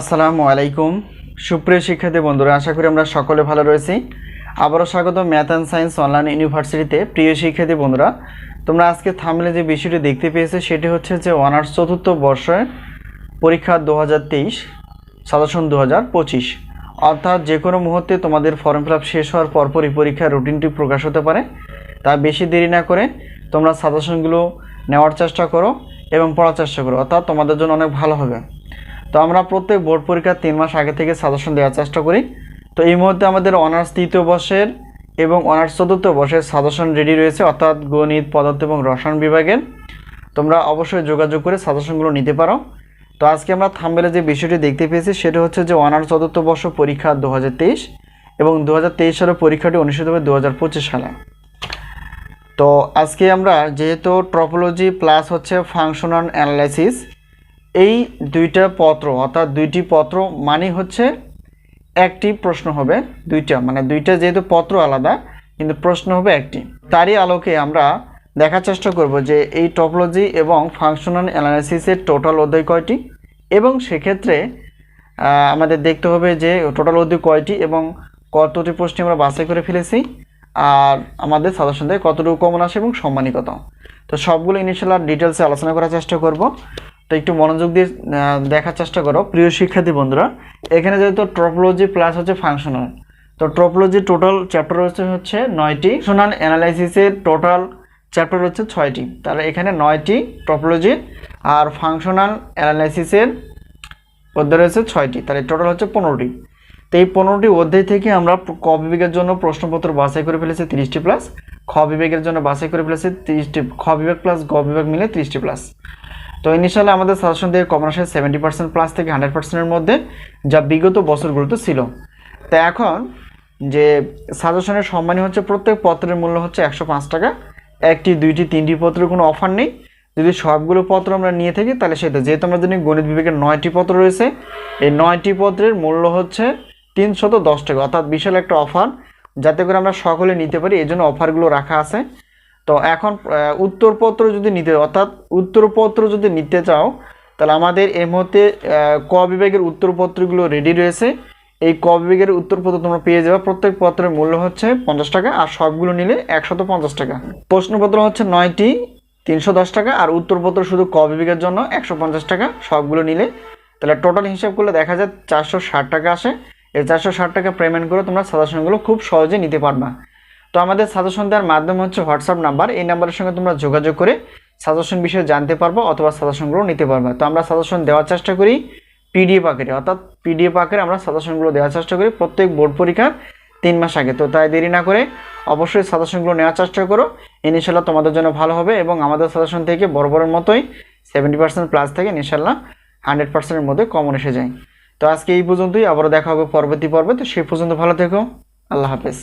আসসালামু আলাইকুম। সুপ্রিয় শিক্ষার্থী বন্ধুরা, আশা করি আমরা সকলে ভালো রয়েছি। আবারও স্বাগত ম্যাথ অ্যান্ড সায়েন্স অনলাইন ইউনিভার্সিটিতে। প্রিয় শিক্ষার্থী বন্ধুরা, তোমরা আজকে থামলে যে বিষয়টি দেখতে পেয়েছ, সেটি হচ্ছে যে অনার্স চতুর্থ বর্ষের পরীক্ষা দু হাজার তেইশ, সাজেশন দু হাজার পঁচিশ। অর্থাৎ যে কোনো মুহূর্তে তোমাদের ফর্ম ফিল শেষ হওয়ার পরপরই পরীক্ষার রুটিনটি প্রকাশ হতে পারে। তা বেশি দেরি না করে তোমরা সাজেশনগুলো নেওয়ার চেষ্টা করো এবং পড়ার চেষ্টা করো। অর্থাৎ তোমাদের জন্য অনেক ভালো হবে। তো আমরা প্রত্যেক বোর্ড পরীক্ষার তিন মাস আগে থেকে সাজেশন দেওয়ার চেষ্টা করি। তো এই মুহূর্তে আমাদের অনার্স তৃতীয় বর্ষের এবং অনার্স চতুর্থ বর্ষের সাজেশন রেডি রয়েছে, অর্থাৎ গণিত, পদার্থ এবং রসায়ন বিভাগের। তোমরা অবশ্যই যোগাযোগ করে সাজেশনগুলো নিতে পারো। তো আজকে আমরা থাম্বেলে যে বিষয়টি দেখতে পেয়েছি, সেটা হচ্ছে যে অনার্স চতুর্থ বর্ষ পরীক্ষা দু হাজার তেইশ এবং দু হাজার তেইশ সালের পরীক্ষাটি অনুষ্ঠিত হবে দু হাজার পঁচিশ সালে। তো আজকে আমরা যেহেতু ট্রপোলজি প্লাস হচ্ছে ফাংশনাল অ্যানালাইসিস এই দুইটা পত্র, অর্থাৎ দুইটি পত্র মানে হচ্ছে একটি প্রশ্ন হবে দুইটা মানে দুইটা যেহেতু পত্র আলাদা, কিন্তু প্রশ্ন হবে একটি। তারই আলোকে আমরা দেখার চেষ্টা করব যে এই টপোলজি এবং ফাংশনাল অ্যানালাইসিসের টোটাল অধ্যায় কয়টি, এবং সেক্ষেত্রে আমাদের দেখতে হবে যে টোটাল অধ্যায় কয়টি এবং কতটি প্রশ্ন আমরা বাছাই করে ফেলেছি, আর আমাদের সাজেশন কতটুকু কমন আসে এবং সম্মানী কত। তো সবগুলো ইনিশিয়াল আর ডিটেলসে আলোচনা করার চেষ্টা করব। তো একটু মনোযোগ দিয়ে দেখার চেষ্টা করো। প্রিয় শিক্ষার্থী বন্ধুরা, এখানে যেহেতু ট্রপোলজি প্লাস হচ্ছে ফাংশনাল তো ট্রপোলজি টোটাল চ্যাপ্টার হচ্ছে হচ্ছে নয়টি। ফাংশনাল অ্যানালাইসিসের টোটাল চ্যাপ্টার হচ্ছে ছয়টি। তাহলে এখানে নয়টি ট্রপোলজি আর ফাংশনাল অ্যানালাইসিসের অধ্যায় রয়েছে ছয়টি। তাহলে টোটাল হচ্ছে পনেরোটি। তো এই পনেরোটি অধ্যায় থেকে আমরা ক বিভাগের জন্য প্রশ্নপত্র বাছাই করে ফেলেছি তিরিশটি প্লাস খ বিভাগের জন্য বাছাই করে ফেলেছি তিরিশটি, খ বিভাগ প্লাস গ বিভাগ মিলে তিরিশটি প্লাস তো ইনিশিয়ালি আমাদের সাজেশন থেকে কমন আসে সেভেন্টি পার্সেন্ট প্লাস থেকে হান্ড্রেড পার্সেন্টের মধ্যে যা বিগত বছরগুলোতে ছিল। তো এখন যে সাজেশনের সম্মানী হচ্ছে প্রত্যেক পত্রের মূল্য হচ্ছে একশো পাঁচ টাকা। একটি, দুইটি, তিনটি পত্রের কোনো অফার নেই। যদি সবগুলো পত্র আমরা নিয়ে থাকি, তাহলে সেটা, যেহেতু আমরা জানি গণিত বিভাগের নয়টি পত্র রয়েছে, এই নয়টি পত্রের মূল্য হচ্ছে তিনশত দশ টাকা। অর্থাৎ বিশাল একটা অফার যাতে করে আমরা সকলে নিতে পারি এই জন্য অফারগুলো রাখা আছে। তো এখন উত্তরপত্র যদি নিতে, অর্থাৎ উত্তরপত্র যদি নিতে চাও, তাহলে আমাদের এই মুহূর্তে ক বিভাগের উত্তরপত্রগুলো রেডি রয়েছে। এই ক বিভাগের উত্তরপত্র তোমরা পেয়ে যাবে। প্রত্যেক পত্রের মূল্য হচ্ছে পঞ্চাশ টাকা, আর সবগুলো নিলে একশত পঞ্চাশ টাকা। প্রশ্নপত্র হচ্ছে নয়টি, তিনশো দশ টাকা, আর উত্তরপত্র শুধু ক বিভাগের জন্য একশো পঞ্চাশ টাকা, সবগুলো নিলে। তাহলে টোটাল হিসাব করলে দেখা যায় চারশো ষাট টাকা আসে। এই চারশো ষাট টাকা পেমেন্ট করে তোমরা সাজেশনগুলো খুব সহজে নিতে পারবা। তো আমাদের সাজেশন দেওয়ার মাধ্যম হচ্ছে হোয়াটসঅ্যাপ নাম্বার এই নাম্বারের সঙ্গে তোমরা যোগাযোগ করে সাজেশন বিষয়ে জানতে পারব অথবা সাজেশনগুলো নিতে পারবে। তো আমরা সাজেশন দেওয়ার চেষ্টা করি পিডিএফ আকারে। অর্থাৎ পিডিএফ আকারে আমরা সাজেশনগুলো দেওয়ার চেষ্টা করি প্রত্যেক বোর্ড পরীক্ষার তিন মাস আগে। তো তাই দেরি না করে অবশ্যই সাজেশনগুলো নেওয়ার চেষ্টা করো। ইনশাল্লাহ তোমাদের জন্য ভালো হবে এবং আমাদের সাজেশন থেকে বড় বড়ের মতোই সেভেন্টি পার্সেন্ট প্লাস থেকে ইনশাল্লাহ হান্ড্রেড পার্সেন্টের মধ্যে কমন এসে যায়। তো আজকে এই পর্যন্তই। আবারও দেখা হবে পরবর্তী পর্বে। তো সেই পর্যন্ত ভালো থেকো। আল্লাহ হাফেজ।